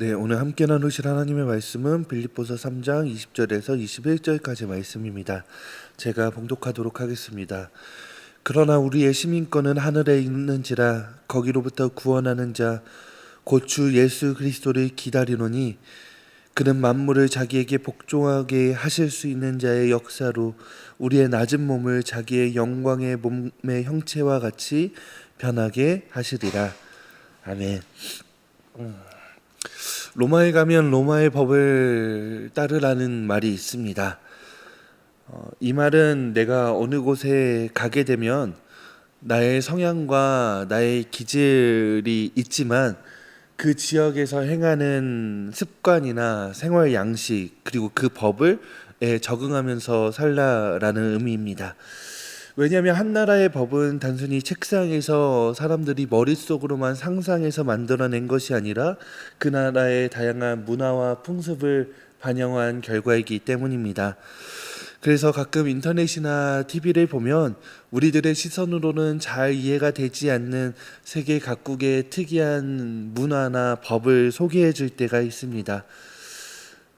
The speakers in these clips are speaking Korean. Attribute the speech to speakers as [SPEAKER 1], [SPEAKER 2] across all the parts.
[SPEAKER 1] 네, 오늘 함께 나누실 하나님의 말씀은 빌립보서 3장 20절에서 21절까지 말씀입니다. 제가 봉독하도록 하겠습니다. 그러나 우리의 시민권은 하늘에 있는지라 거기로부터 구원하는 자 곧 주 예수 그리스도를 기다리노니 그는 만물을 자기에게 복종하게 하실 수 있는 자의 역사로 우리의 낮은 몸을 자기의 영광의 몸의 형체와 같이 변하게 하시리라. 아멘. 로마에 가면 로마의 법을 따르라는 말이 있습니다. 어, 이 말은 내가 어느 곳에 가게 되면 나의 성향과 나의 기질이 있지만 그 지역에서 행하는 습관이나 생활 양식 그리고 그 법을 에 적응하면서 살라라는 의미입니다. 왜냐하면 한 나라의 법은 단순히 책상에서 사람들이 머릿속으로만 상상해서 만들어낸 것이 아니라 그 나라의 다양한 문화와 풍습을 반영한 결과이기 때문입니다. 그래서 가끔 인터넷이나 TV를 보면 우리들의 시선으로는 잘 이해가 되지 않는 세계 각국의 특이한 문화나 법을 소개해 줄 때가 있습니다.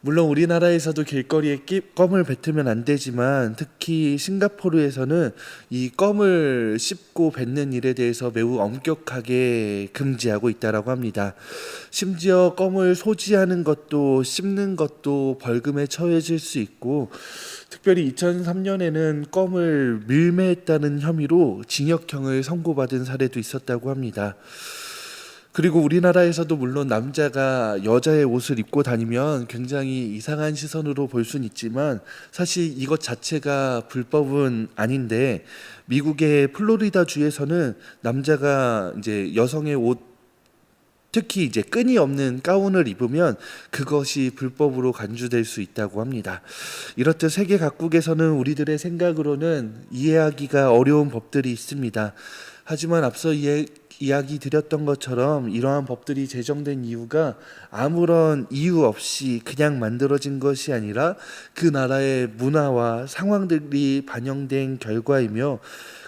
[SPEAKER 1] 물론 우리나라에서도 길거리에 끼, 껌을 뱉으면 안 되지만 특히 싱가포르에서는 이 껌을 씹고 뱉는 일에 대해서 매우 엄격하게 금지하고 있다라고 합니다. 심지어 껌을 소지하는 것도 씹는 것도 벌금에 처해질 수 있고 특별히 2003년에는 껌을 밀매했다는 혐의로 징역형을 선고받은 사례도 있었다고 합니다. 그리고 우리나라에서도 물론 남자가 여자의 옷을 입고 다니면 굉장히 이상한 시선으로 볼 수는 있지만 사실 이것 자체가 불법은 아닌데 미국의 플로리다 주에서는 남자가 이제 여성의 옷 특히 이제 끈이 없는 가운을 입으면 그것이 불법으로 간주될 수 있다고 합니다. 이렇듯 세계 각국에서는 우리들의 생각으로는 이해하기가 어려운 법들이 있습니다. 하지만 앞서 이해, 이야기 드렸던 것처럼 이러한 법들이 제정된 이유가 아무런 이유 없이 그냥 만들어진 것이 아니라 그 나라의 문화와 상황들이 반영된 결과이며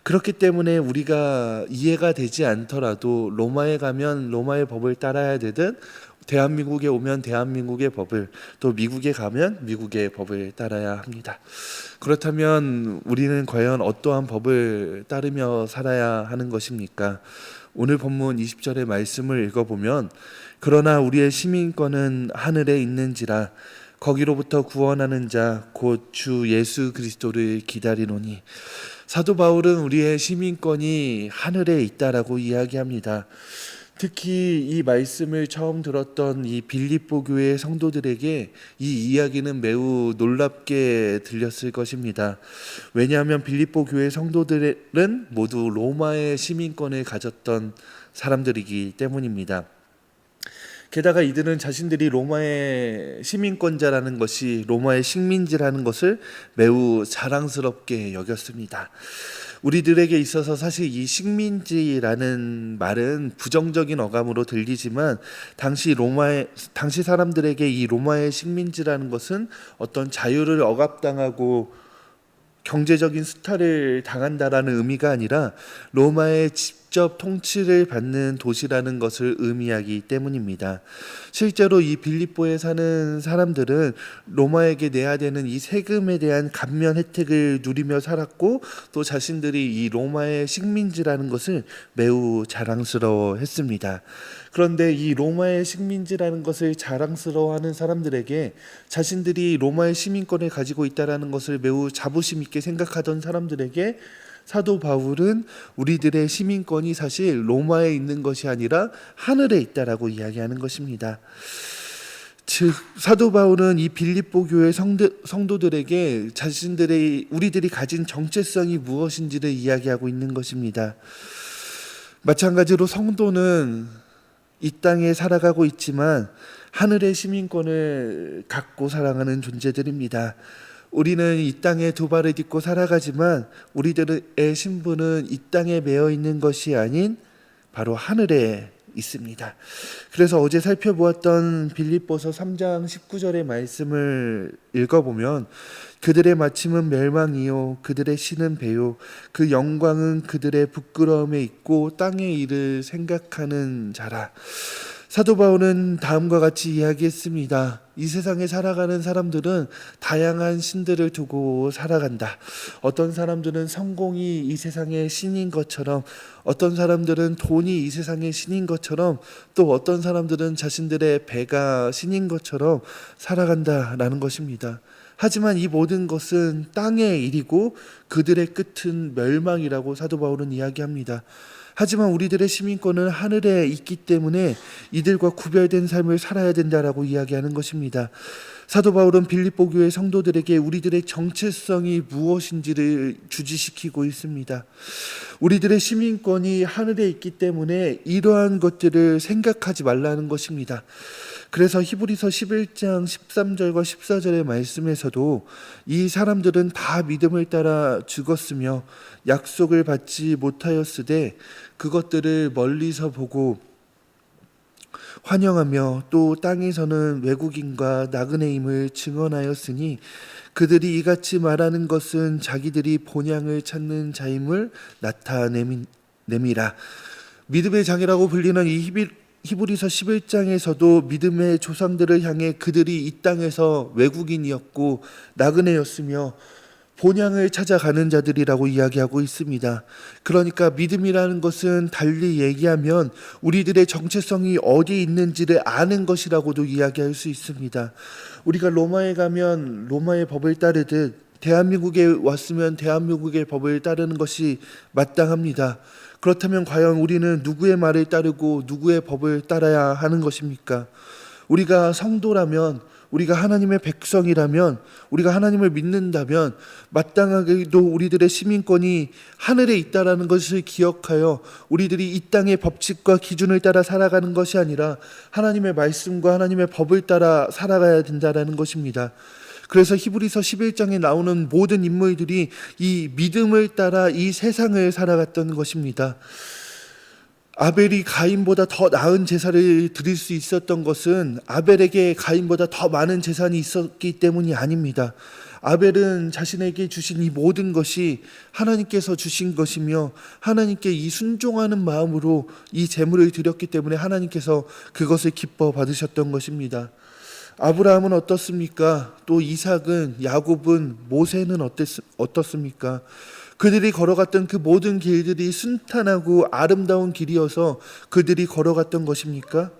[SPEAKER 1] 그렇기 때문에 우리가 이해가 되지 않더라도 로마에 가면 로마의 법을 따라야 되든 대한민국에 오면 대한민국의 법을 또 미국에 가면 미국의 법을 따라야 합니다. 그렇다면 우리는 과연 어떠한 법을 따르며 살아야 하는 것입니까? 오늘 본문 20절의 말씀을 읽어보면 그러나 우리의 시민권은 하늘에 있는지라 거기로부터 구원하는 자 곧 주 예수 그리스도를 기다리노니 사도 바울은 우리의 시민권이 하늘에 있다라고 이야기합니다. 특히 이 말씀을 처음 들었던 이 빌립보 교회 성도들에게 이 이야기는 매우 놀랍게 들렸을 것입니다. 왜냐하면 빌립보 교회 성도들은 모두 로마의 시민권을 가졌던 사람들이기 때문입니다. 게다가 이들은 자신들이 로마의 시민권자라는 것이 로마의 식민지라는 것을 매우 자랑스럽게 여겼습니다. 우리들에게 있어서 사실 이 식민지라는 말은 부정적인 어감으로 들리지만 당시 로마의 당시 사람들에게 이 로마의 식민지라는 것은 어떤 자유를 억압당하고 경제적인 스타를 당한다라는 의미가 아니라 로마의 직접 통치를 받는 도시라는 것을 의미하기 때문입니다. 실제로 이 빌립보에 사는 사람들은 로마에게 내야 되는 이 세금에 대한 감면 혜택을 누리며 살았고 또 자신들이 이 로마의 식민지라는 것을 매우 자랑스러워 했습니다. 그런데 이 로마의 식민지라는 것을 자랑스러워하는 사람들에게 자신들이 로마의 시민권을 가지고 있다라는 것을 매우 자부심 있게 생각하던 사람들에게 사도 바울은 우리들의 시민권이 사실 로마에 있는 것이 아니라 하늘에 있다라고 이야기하는 것입니다. 즉 사도 바울은 이 빌립보 교회 성도, 성도 들에게 자신들의 우리들이 가진 정체성이 무엇인지를 이야기하고 있는 것입니다. 마찬가지로 성도는 이 땅에 살아가고 있지만 하늘의 시민권을 갖고 살아가는 존재들입니다. 우리는 이 땅에 두 발을 딛고 살아가지만 우리들의 신분은 이 땅에 매여 있는 것이 아닌 바로 하늘에 있습니다. 그래서 어제 살펴보았던 빌립보서 3장 19절의 말씀을 읽어보면 그들의 마침은 멸망이요 그들의 신은 배요 그 영광은 그들의 부끄러움에 있고 땅의 일을 생각하는 자라 사도 바울은 다음과 같이 이야기했습니다. 이 세상에 살아가는 사람들은 다양한 신들을 두고 살아간다. 어떤 사람들은 성공이 이 세상의 신인 것처럼, 어떤 사람들은 돈이 이 세상의 신인 것처럼, 또 어떤 사람들은 자신들의 배가 신인 것처럼 살아간다라는 것입니다. 하지만 이 모든 것은 땅의 일이고 그들의 끝은 멸망이라고 사도 바울은 이야기합니다. 하지만 우리들의 시민권은 하늘에 있기 때문에 이들과 구별된 삶을 살아야 된다라고 이야기하는 것입니다. 사도 바울은 빌립보 교회 성도들에게 우리들의 정체성이 무엇인지를 주지시키고 있습니다. 우리들의 시민권이 하늘에 있기 때문에 이러한 것들을 생각하지 말라는 것입니다. 그래서 히브리서 11장 13절과 14절의 말씀에서도 이 사람들은 다 믿음을 따라 죽었으며 약속을 받지 못하였으되 그것들을 멀리서 보고 환영하며 또 땅에서는 외국인과 나그네임을 증언하였으니 그들이 이같이 말하는 것은 자기들이 본향을 찾는 자임을 나타냄이라 믿음의 장이라고 불리는 이 히비, 히브리서 11장에서도 믿음의 조상들을 향해 그들이 이 땅에서 외국인이었고 나그네였으며 본향을 찾아가는 자들이라고 이야기하고 있습니다. 그러니까 믿음이라는 것은 달리 얘기하면 우리들의 정체성이 어디 있는지를 아는 것이라고도 이야기할 수 있습니다. 우리가 로마에 가면 로마의 법을 따르듯 대한민국에 왔으면 대한민국의 법을 따르는 것이 마땅합니다. 그렇다면 과연 우리는 누구의 말을 따르고 누구의 법을 따라야 하는 것입니까? 우리가 성도라면 우리가 하나님의 백성이라면 우리가 하나님을 믿는다면 마땅하게도 우리들의 시민권이 하늘에 있다라는 것을 기억하여 우리들이 이 땅의 법칙과 기준을 따라 살아가는 것이 아니라 하나님의 말씀과 하나님의 법을 따라 살아가야 된다라는 것입니다. 그래서 히브리서 11장에 나오는 모든 인물들이 이 믿음을 따라 이 세상을 살아갔던 것입니다. 아벨이 가인보다 더 나은 제사를 드릴 수 있었던 것은 아벨에게 가인보다 더 많은 재산이 있었기 때문이 아닙니다. 아벨은 자신에게 주신 이 모든 것이 하나님께서 주신 것이며 하나님께 이 순종하는 마음으로 이 제물을 드렸기 때문에 하나님께서 그것을 기뻐 받으셨던 것입니다. 아브라함은 어떻습니까? 또 이삭은 야곱은 모세는 어땠, 어떻습니까? 그들이 걸어갔던 그 모든 길들이 순탄하고 아름다운 길이어서 그들이 걸어갔던 것입니까?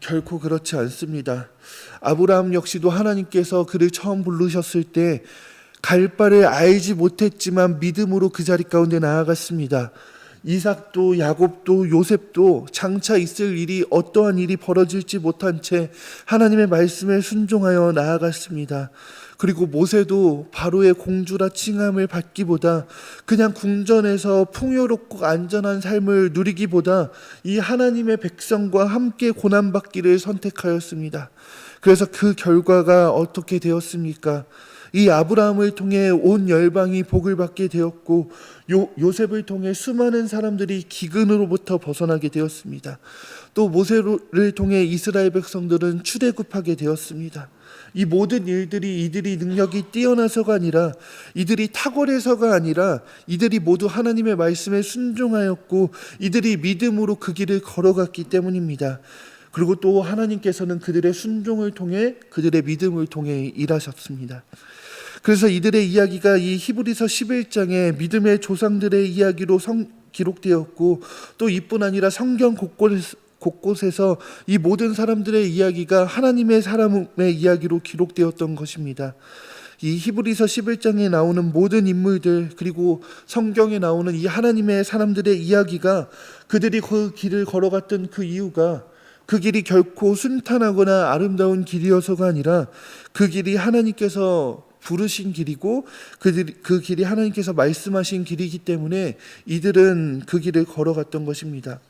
[SPEAKER 1] 결코 그렇지 않습니다. 아브라함 역시도 하나님께서 그를 처음 부르셨을 때 갈 바를 알지 못했지만 믿음으로 그 자리 가운데 나아갔습니다. 이삭도 야곱도 요셉도 장차 있을 일이 어떠한 일이 벌어질지 못한 채 하나님의 말씀에 순종하여 나아갔습니다. 그리고 모세도 바로의 공주라 칭함을 받기보다 그냥 궁전에서 풍요롭고 안전한 삶을 누리기보다 이 하나님의 백성과 함께 고난받기를 선택하였습니다. 그래서 그 결과가 어떻게 되었습니까? 이 아브라함을 통해 온 열방이 복을 받게 되었고 요, 요셉을 통해 수많은 사람들이 기근으로부터 벗어나게 되었습니다. 또 모세를 통해 이스라엘 백성들은 출애굽하게 되었습니다. 이 모든 일들이 이들이 능력이 뛰어나서가 아니라 이들이 탁월해서가 아니라 이들이 모두 하나님의 말씀에 순종하였고 이들이 믿음으로 그 길을 걸어갔기 때문입니다. 그리고 또 하나님께서는 그들의 순종을 통해 그들의 믿음을 통해 일하셨습니다. 그래서 이들의 이야기가 이 히브리서 11장에 믿음의 조상들의 이야기로 성, 기록되었고 또 이뿐 아니라 성경 곳곳, 곳곳에서 이 모든 사람들의 이야기가 하나님의 사람의 이야기로 기록되었던 것입니다. 이 히브리서 11장에 나오는 모든 인물들 그리고 성경에 나오는 이 하나님의 사람들의 이야기가 그들이 그 길을 걸어갔던 그 이유가 그 길이 결코 순탄하거나 아름다운 길이어서가 아니라 그 길이 하나님께서 부르신 길이고 그, 그 길이 하나님께서 말씀하신 길이기 때문에 이들은 그 길을 걸어갔던 것입니다.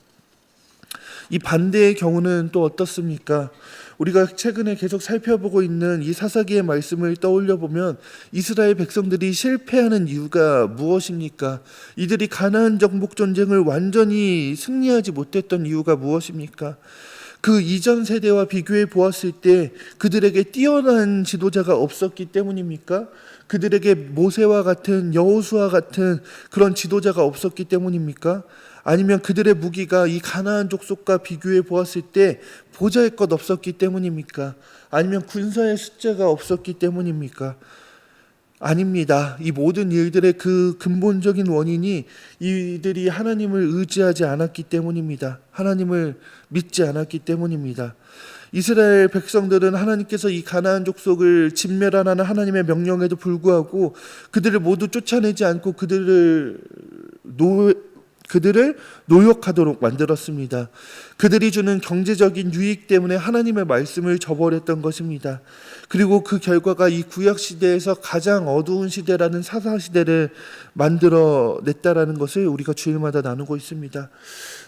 [SPEAKER 1] 이 반대의 경우는 또 어떻습니까? 우리가 최근에 계속 살펴보고 있는 이 사사기의 말씀을 떠올려 보면 이스라엘 백성들이 실패하는 이유가 무엇입니까? 이들이 가나안 정복 전쟁을 완전히 승리하지 못했던 이유가 무엇입니까? 그 이전 세대와 비교해 보았을 때 그들에게 뛰어난 지도자가 없었기 때문입니까? 그들에게 모세와 같은 여호수아 같은 그런 지도자가 없었기 때문입니까? 아니면 그들의 무기가 이 가나안 족속과 비교해 보았을 때 보잘것 없었기 때문입니까? 아니면 군사의 숫자가 없었기 때문입니까? 아닙니다. 이 모든 일들의 그 근본적인 원인이 이들이 하나님을 의지하지 않았기 때문입니다. 하나님을 믿지 않았기 때문입니다. 이스라엘 백성들은 하나님께서 이 가나안 족속을 진멸하라는 하나님의 명령에도 불구하고 그들을 모두 쫓아내지 않고 그들을 노 그들을 노역하도록 만들었습니다. 그들이 주는 경제적인 유익 때문에 하나님의 말씀을 저버렸던 것입니다. 그리고 그 결과가 이 구약 시대에서 가장 어두운 시대라는 사사 시대를 만들어 냈다라는 것을 우리가 주일마다 나누고 있습니다.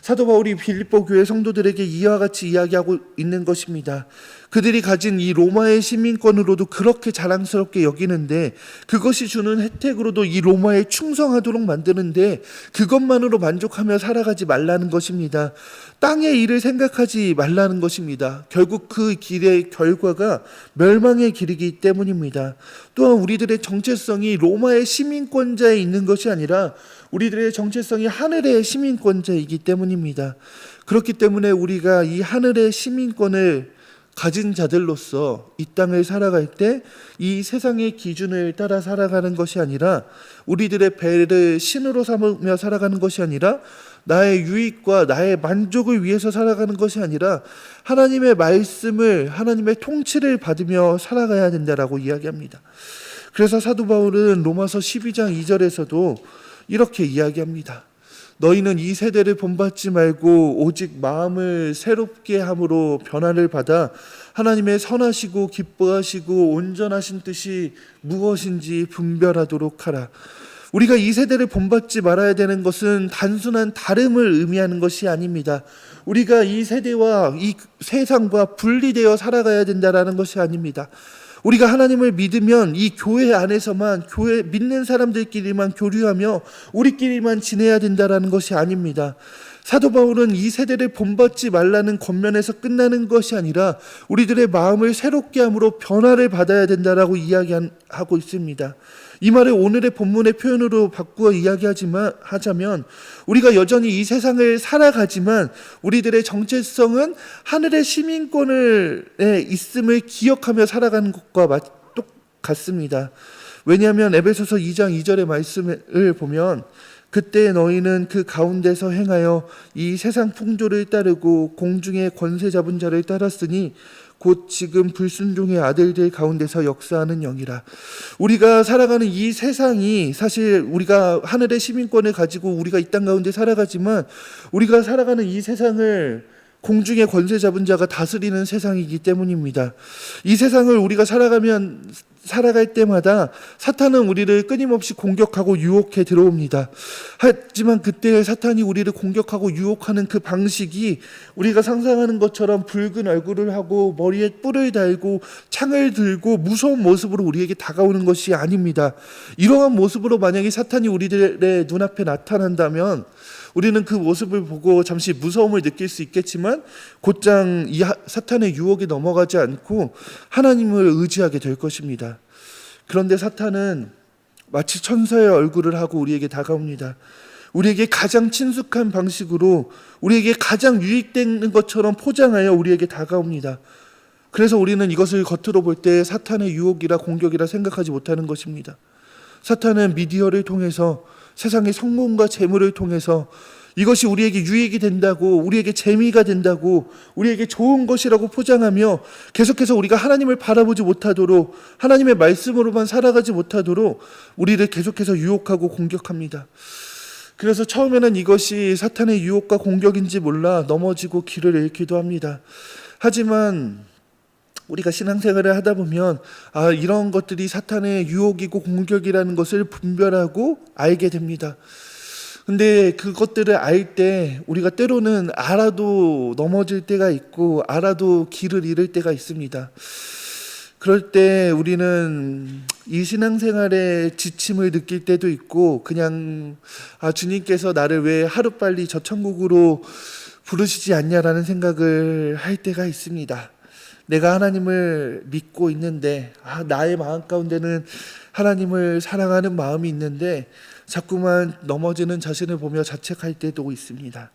[SPEAKER 1] 사도 바울이 빌립보 교회 성도들에게 이와 같이 이야기하고 있는 것입니다. 그들이 가진 이 로마의 시민권으로도 그렇게 자랑스럽게 여기는데 그것이 주는 혜택으로도 이 로마에 충성하도록 만드는데 그것만으로 만족하며 살아가지 말라는 것입니다. 땅의 일을 생각하지 말라는 것입니다. 결국 그 길의 결과가 멸망의 길이기 때문입니다. 또한 우리들의 정체성이 로마의 시민권자에 있는 것이 아니라 우리들의 정체성이 하늘의 시민권자이기 때문입니다. 그렇기 때문에 우리가 이 하늘의 시민권을 가진 자들로서 이 땅을 살아갈 때 이 세상의 기준을 따라 살아가는 것이 아니라 우리들의 배를 신으로 삼으며 살아가는 것이 아니라 나의 유익과 나의 만족을 위해서 살아가는 것이 아니라 하나님의 말씀을 하나님의 통치를 받으며 살아가야 된다라고 이야기합니다. 그래서 사도 바울은 로마서 12장 2절에서도 이렇게 이야기합니다. 너희는 이 세대를 본받지 말고 오직 마음을 새롭게 함으로 변화를 받아 하나님의 선하시고 기뻐하시고 온전하신 뜻이 무엇인지 분별하도록 하라. 우리가 이 세대를 본받지 말아야 되는 것은 단순한 다름을 의미하는 것이 아닙니다. 우리가 이 세대와 이 세상과 분리되어 살아가야 된다라는 것이 아닙니다. 우리가 하나님을 믿으면 이 교회 안에서만 교회 믿는 사람들끼리만 교류하며 우리끼리만 지내야 된다라는 것이 아닙니다. 사도 바울은 이 세대를 본받지 말라는 겉면에서 끝나는 것이 아니라 우리들의 마음을 새롭게 함으로 변화를 받아야 된다라고 이야기하고 있습니다. 이 말을 오늘의 본문의 표현으로 바꾸어 이야기하지만 하자면 우리가 여전히 이 세상을 살아가지만 우리들의 정체성은 하늘의 시민권을 있음을 기억하며 살아가는 것과 똑같습니다. 왜냐하면 에베소서 2장 2절의 말씀을 보면 그때 너희는 그 가운데서 행하여 이 세상 풍조를 따르고 공중의 권세 잡은 자를 따랐으니 곧 지금 불순종의 아들들 가운데서 역사하는 영이라. 우리가 살아가는 이 세상이 사실 우리가 하늘의 시민권을 가지고 우리가 이 땅 가운데 살아가지만 우리가 살아가는 이 세상을 공중의 권세 잡은 자가 다스리는 세상이기 때문입니다. 이 세상을 우리가 살아가면 살아갈 때마다 사탄은 우리를 끊임없이 공격하고 유혹해 들어옵니다. 하지만 그때 사탄이 우리를 공격하고 유혹하는 그 방식이 우리가 상상하는 것처럼 붉은 얼굴을 하고 머리에 뿔을 달고 창을 들고 무서운 모습으로 우리에게 다가오는 것이 아닙니다. 이러한 모습으로 만약에 사탄이 우리들의 눈앞에 나타난다면 우리는 그 모습을 보고 잠시 무서움을 느낄 수 있겠지만 곧장 이 사탄의 유혹에 넘어가지 않고 하나님을 의지하게 될 것입니다. 그런데 사탄은 마치 천사의 얼굴을 하고 우리에게 다가옵니다. 우리에게 가장 친숙한 방식으로 우리에게 가장 유익되는 것처럼 포장하여 우리에게 다가옵니다. 그래서 우리는 이것을 겉으로 볼 때 사탄의 유혹이라 공격이라 생각하지 못하는 것입니다. 사탄은 미디어를 통해서 세상의 성공과 재물을 통해서 이것이 우리에게 유익이 된다고, 우리에게 재미가 된다고, 우리에게 좋은 것이라고 포장하며 계속해서 우리가 하나님을 바라보지 못하도록, 하나님의 말씀으로만 살아가지 못하도록 우리를 계속해서 유혹하고 공격합니다. 그래서 처음에는 이것이 사탄의 유혹과 공격인지 몰라 넘어지고 길을 잃기도 합니다. 하지만 우리가 신앙생활을 하다 보면 아 이런 것들이 사탄의 유혹이고 공격이라는 것을 분별하고 알게 됩니다. 근데 그것들을 알 때 우리가 때로는 알아도 넘어질 때가 있고 알아도 길을 잃을 때가 있습니다. 그럴 때 우리는 이 신앙생활에 지침을 느낄 때도 있고 그냥 아 주님께서 나를 왜 하루빨리 저 천국으로 부르시지 않냐라는 생각을 할 때가 있습니다. 내가 하나님을 믿고 있는데 아, 나의 마음 가운데는 하나님을 사랑하는 마음이 있는데 자꾸만 넘어지는 자신을 보며 자책할 때도 있습니다.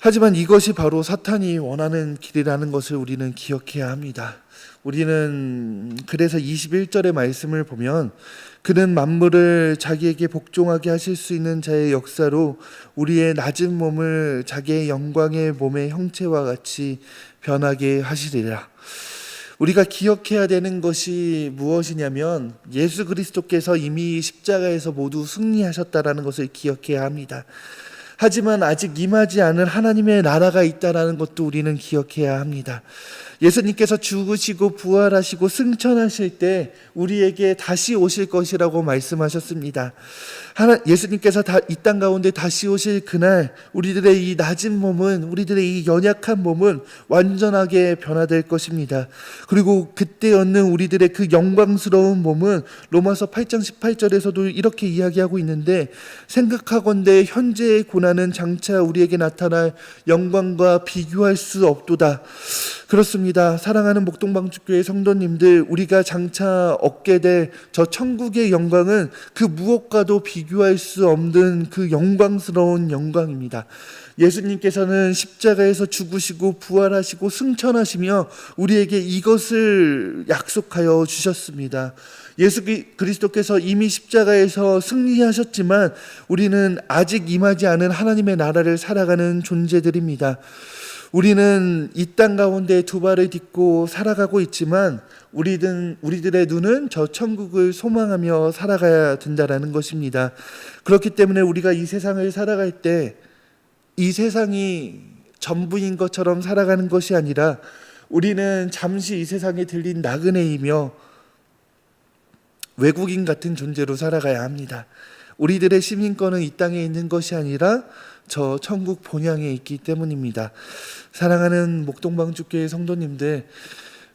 [SPEAKER 1] 하지만 이것이 바로 사탄이 원하는 길이라는 것을 우리는 기억해야 합니다. 우리는 그래서 21절의 말씀을 보면 그는 만물을 자기에게 복종하게 하실 수 있는 자의 역사로 우리의 낮은 몸을 자기의 영광의 몸의 형체와 같이 변하게 하시리라. 우리가 기억해야 되는 것이 무엇이냐면 예수 그리스도께서 이미 십자가에서 모두 승리하셨다라는 것을 기억해야 합니다. 하지만 아직 임하지 않은 하나님의 나라가 있다라는 것도 우리는 기억해야 합니다. 예수님께서 죽으시고 부활하시고 승천하실 때 우리에게 다시 오실 것이라고 말씀하셨습니다. 하나, 예수님께서 이 땅 가운데 다시 오실 그날 우리들의 이 낮은 몸은 우리들의 이 연약한 몸은 완전하게 변화될 것입니다. 그리고 그때 얻는 우리들의 그 영광스러운 몸은 로마서 8장 18절에서도 이렇게 이야기하고 있는데 생각하건대 현재의 고난 은 장차 우리에게 나타날 영광과 비교할 수 없도다. 그렇습니다. 사랑하는 목동방주교회 성도님들, 우리가 장차 얻게 될 저 천국의 영광은 그 무엇과도 비교할 수 없는 그 영광스러운 영광입니다. 예수님께서는 십자가에서 죽으시고 부활하시고 승천하시며 우리에게 이것을 약속하여 주셨습니다. 예수 그리스도께서 이미 십자가에서 승리하셨지만 우리는 아직 임하지 않은 하나님의 나라를 살아가는 존재들입니다. 우리는 이 땅 가운데 두 발을 딛고 살아가고 있지만 우리든 우리들의 눈은 저 천국을 소망하며 살아가야 된다라는 것입니다. 그렇기 때문에 우리가 이 세상을 살아갈 때 이 세상이 전부인 것처럼 살아가는 것이 아니라 우리는 잠시 이 세상에 들린 나그네이며 외국인 같은 존재로 살아가야 합니다. 우리들의 시민권은 이 땅에 있는 것이 아니라 저 천국 본향에 있기 때문입니다. 사랑하는 목동방주교회 성도님들,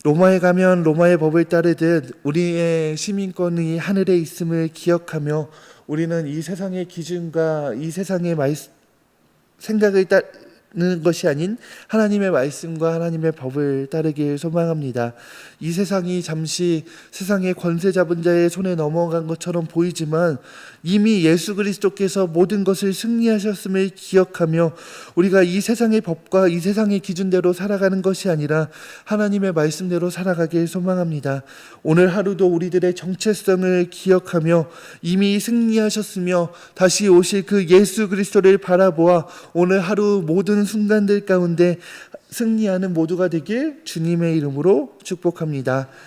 [SPEAKER 1] 로마에 가면 로마의 법을 따르듯 우리의 시민권이 하늘에 있음을 기억하며 우리는 이 세상의 기준과 이 세상의 말, 생각을 따르 는 것이 아닌 하나님의 말씀과 하나님의 법을 따르길 소망합니다. 이 세상이 잠시 세상의 권세 잡은 자의 손에 넘어간 것처럼 보이지만 이미 예수 그리스도께서 모든 것을 승리하셨음을 기억하며 우리가 이 세상의 법과 이 세상의 기준대로 살아가는 것이 아니라 하나님의 말씀대로 살아가길 소망합니다. 오늘 하루도 우리들의 정체성을 기억하며 이미 승리하셨으며 다시 오실 그 예수 그리스도를 바라보아 오늘 하루 모든 순간들 가운데 승리하는 모두가 되길 주님의 이름으로 축복합니다.